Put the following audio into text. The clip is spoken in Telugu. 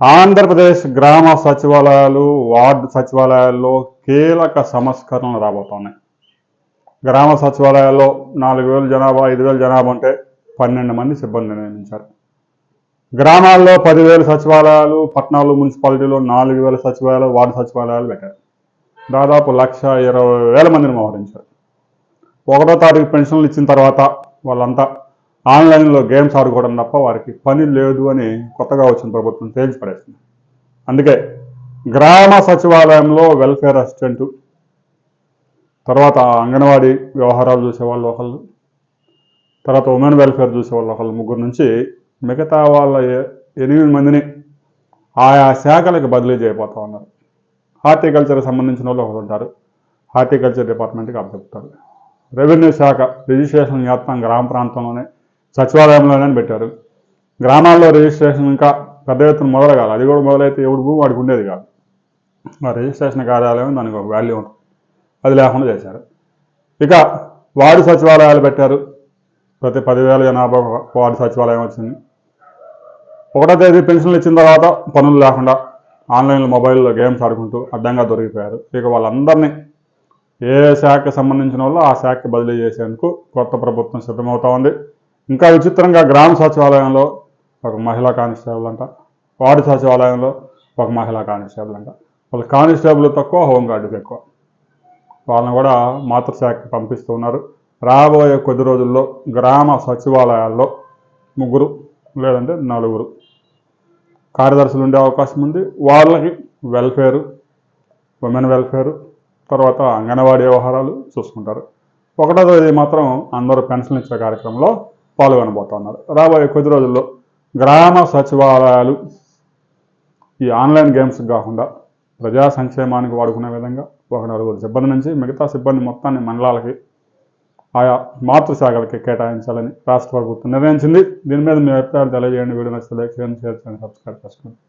ఆంధ్రప్రదేశ్ గ్రామ సచివాలయాలు వార్డు సచివాలయాల్లో కీలక సంస్కరణలు రాబోతున్నాయి. గ్రామ సచివాలయాల్లో నాలుగు వేల జనాభా ఐదు వేల జనాభా ఉంటే పన్నెండు మంది సిబ్బంది నియమించారు గ్రామాల్లో పదివేల సచివాలయాలు పట్టణాలు మున్సిపాలిటీలో నాలుగు వేల సచివాలయాలు వార్డు సచివాలయాలు పెట్టారు. దాదాపు లక్ష ఇరవై వేల మందిని మోహరించారు. ఒకటో తారీఖు పెన్షన్లు ఇచ్చిన తర్వాత వాళ్ళంతా ఆన్లైన్లో గేమ్స్ ఆడుకోవడం తప్ప వారికి పని లేదు అని కొత్తగా వచ్చిన ప్రభుత్వం తేల్చిపడేసింది. అందుకే గ్రామ సచివాలయంలో వెల్ఫేర్ అసిస్టెంటు తర్వాత అంగన్వాడీ వ్యవహారాలు చూసేవాళ్ళు ఒకళ్ళు తర్వాత ఉమెన్ వెల్ఫేర్ చూసేవాళ్ళు ఒకళ్ళు ముగ్గురు నుంచి మిగతా వాళ్ళ ఎనిమిది మందిని ఆయా శాఖలకు బదిలీ చేయబోతా ఉన్నారు. హార్టికల్చర్కి సంబంధించిన వాళ్ళు ఒకరు ఉంటారు. హార్టికల్చర్ డిపార్ట్మెంట్కి అప్పచెప్తారు. రెవెన్యూ శాఖ రిజిస్ట్రేషన్ మొత్తం గ్రామ ప్రాంతంలోనే సచివాలయంలోనే పెట్టారు. గ్రామాల్లో రిజిస్ట్రేషన్ ఇంకా పెద్ద ఎత్తున మొదలగాలి అది కూడా మొదలైతే ఎవడు భూమి వాడికి ఉండేది కాదు. ఆ రిజిస్ట్రేషన్ కార్యాలయం దానికి ఒక వాల్యూ ఉంటుంది. అది లేకుండా చేశారు. ఇక వార్డు సచివాలయాలు పెట్టారు. ప్రతి పదివేల జనాభా వార్డు సచివాలయం వచ్చింది. ఒకటో తేదీ పెన్షన్లు ఇచ్చిన తర్వాత పనులు లేకుండా ఆన్లైన్లో మొబైల్లో గేమ్స్ ఆడుకుంటూ అడ్డంగా దొరికిపోయారు. ఇక వాళ్ళందరినీ ఏ శాఖకి సంబంధించిన వాళ్ళు ఆ శాఖకి బదిలీ చేసేందుకు కొత్త ప్రభుత్వం సిద్ధమవుతా ఉంది. ఇంకా విచిత్రంగా గ్రామ సచివాలయంలో ఒక మహిళా కానిస్టేబుల్ అంట వార్డు సచివాలయంలో ఒక మహిళా కానిస్టేబుల్ అంట. వాళ్ళు కానిస్టేబుల్ తక్కువ హోంగార్డుకి ఎక్కువ. వాళ్ళని కూడా మాతృశాఖకి పంపిస్తూ ఉన్నారు. రాబోయే కొద్ది రోజుల్లో గ్రామ సచివాలయాల్లో ముగ్గురు లేదంటే నలుగురు కార్యదర్శులు ఉండే అవకాశం ఉంది. వాళ్ళకి వెల్ఫేరు ఉమెన్ వెల్ఫేరు తర్వాత అంగన్వాడీ వ్యవహారాలు చూసుకుంటారు. ఒకటో తేదీ మాత్రం అందరూ పెన్షన్ ఇచ్చే కార్యక్రమంలో పాల్గొనబోతున్నారు. రాబోయే కొద్ది రోజుల్లో గ్రామ సచివాలయాలు ఈ ఆన్లైన్ గేమ్స్ కాకుండా ప్రజా సంక్షేమానికి వాడుకునే విధంగా ఒక నలుగురు సిబ్బంది నుంచి మిగతా సిబ్బంది మొత్తాన్ని మండలాలకి ఆయా మాతృశాఖలకి కేటాయించాలని రాష్ట్ర ప్రభుత్వం నిర్ణయించింది. దీని మీద మీ అభిప్రాయాలు తెలియజేయండి. వీడియో నచ్చితే లైక్ చేయండి షేర్ చేయండి సబ్స్క్రైబ్ చేసుకోండి.